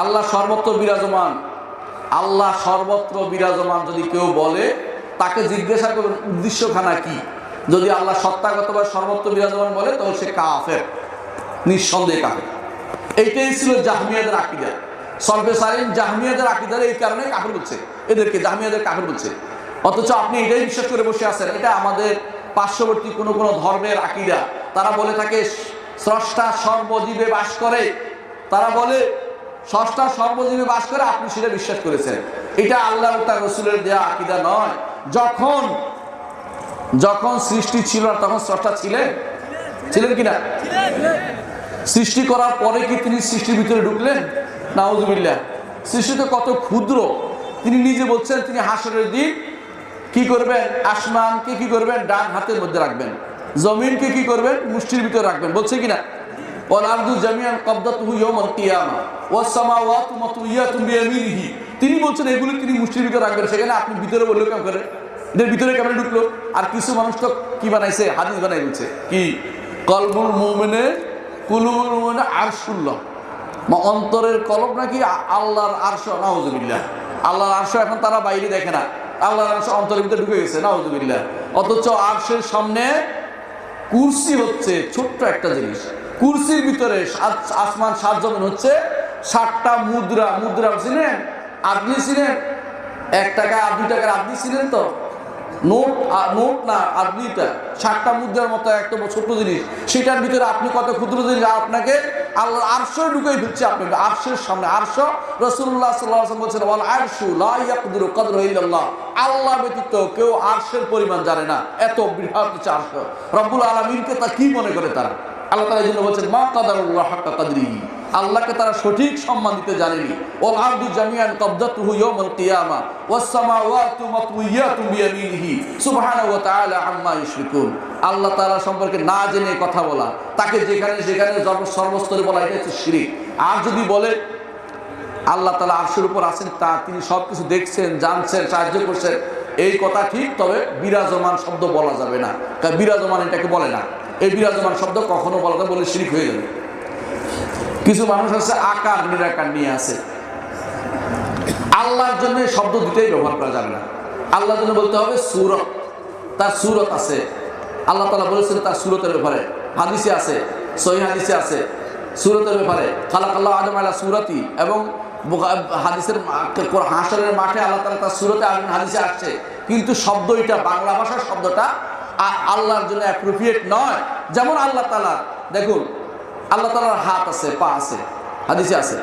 আল্লাহ সর্বত্র বিরাজমান। আল্লাহ সর্বত্র বিরাজমান যদি কেউ বলে, তাকে জিজ্ঞাসা করবেন, উদ্দেশ্যখানা কি? যদি আল্লাহ সত্তাগতভাবে সর্বত্র বিরাজমান বলে, তখন সে কাফের, নিঃসন্দেহে কাফের। এইটাই ছিল জাহমিয়াদের আকিদা। সলফে সারিন জাহমিয়াদের আকিদার এই কারণে কাফের বলছে। এদেরকে জাহমিয়াদের কাফের বলছে। অথচ আপনি এটাই বিশ্বাস করে বসে আছেন, এটা আমাদের পার্শ্ববর্তী কোনো কোনো ধর্মের আকিদা। তারা বলে থাকে, স্রষ্টা সর্বজীবে বাস করে। তারা বলে স্রষ্টা সর্বজীবে বাস করে আপনি সেটা বিশ্বাস করেছেন। এটা আল্লাহ তার রসুলের দেওয়া আকিদা নয়। যখন যখন সৃষ্টি ছিল না তখন স্রষ্টা ছিলেন? ছিলেন কিনা? সৃষ্টি করার পরে কি তিনি সৃষ্টির ভিতরে ঢুকলেন? নাউজুবিল্লাহ। সৃষ্টি তো কত ক্ষুদ্র। তিনি নিজে বলছেন, তিনি হাসরের দিন কি করবেন? আসমানকে কি করবেন? ডান হাতের মধ্যে রাখবেন। জমিনকে কি করবেন? মুষ্টির ভিতরে রাখবেন। বলছে কিনা? তিনি বলছেন, এগুলো তিনি রাখবেন। সেখানে আপনি ভিতরে বললেও কেমন করে? এদের ভিতরে কেমন ঢুকলো? আর কিছু মানুষ তো কি বানাইছে? হাদিস বানাই বলছে। কি? কলবুল মুমিনে, কুলুবুল মুমিনে আরশুল্লাহ। অন্তরের কলব নাকি আল্লাহর আরশ? নাউজুবিল্লাহ। আল্লাহর আরশ এখন তারা বাইরে দেখে না। আল্লাহর আরশ অন্তরের ভিতরে ঢুকে গেছে। নাউজুবিল্লাহ। অথচ আরশের সামনে কুরসি হচ্ছে ছোট্ট একটা জিনিস। কুরসির ভিতরে আসমান, সাত জমিন হচ্ছে ষাটটা মুদ্রা। মুদ্রা ছিলেন আপনি ছিলেন এক টাকা দুই টাকার আপনি ছিলেন তো? নোট নোট না আপনিটা ষাটটা মুদ্রার মতো একটা ছোট্ট জিনিস। সেটার ভিতরে আপনি কত ক্ষুদ্র জিনিস আপনাকে আল্লাহ আরশো ঢুকে ফেলছে আপনাকে, আরশের সামনে। আরশো রসুল্লাহ সাল্লাহ বলছেন বল আরশু লাইয়াকুদুর কদর হইল্লাহ আল্লাহ ব্যতীত কেউ আরশের পরিমাণ জানে না। এত বৃহৎ হচ্ছে আরশো। রব্বুল আলামিনকে তা কি মনে করে তারা? আল্লাহ এই জন্য বলছেন, মা কাদারুল্লাহ হাক্কা কাদরিহি আল্লাহকে তারা সঠিক সম্মান দিতে জানেনি। ওল আরদু জামিয়ান কবদাতুহু ইয়াউমাল কিয়ামা, ওয়াস সামাওয়াতু মাতউইয়াতুন বিয়ামিনিহি, সুবহানাহু ওয়া তাআলা আম্মা ইউশরিকুন আল্লাহ তাআলা সম্পর্কে না জেনে কথা বলা, তাকে যেখানে যেখানে সর্ব- সর্বস্তরে বলা, এটা হচ্ছে শিরিক। আর যদি বলে, আল্লাহ তালা আরশের উপর আছেন, তা তিনি সব কিছু দেখছেন, জানছেন, সাহায্য করছেন, এই কথা ঠিক, তবে বিরাজমান শব্দ বলা যাবে না। কারণ বিরাজমান এটাকে বলে না। এই বিরাজমান শব্দ কখনো বলা বলে শিরিক হয়ে যাবে। কিছু মানুষ আছে, আকার নিরাকার নিয়ে আছে। আল্লাহর জন্য শব্দ দুটাই ব্যবহার করা যাবে না। আল্লাহর জন্য বলতে হবে সুরত। তার সুরত আছে। আল্লাহ তালা বলেছেন তার সুরতের ব্যাপারে। হাদিসে আছে, সহি হাদিসে আছে। সুরতের ব্যাপারে। খালাক আল্লাহ আদম আল্লাহ সুরতি এবং হাদিসের হাসরের মাঠে আল্লাহ তালা তার সুরতে হাদিসে আসছে। কিন্তু শব্দ এটা বাংলা ভাষার শব্দটা আল্লাহর জন্য অ্যাপ্রোপ্রিয়েট নয়। যেমন আল্লাহ তালা দেখুন, আল্লাহ তালার হাত আছে, পা আছে, হাদিসে আছে।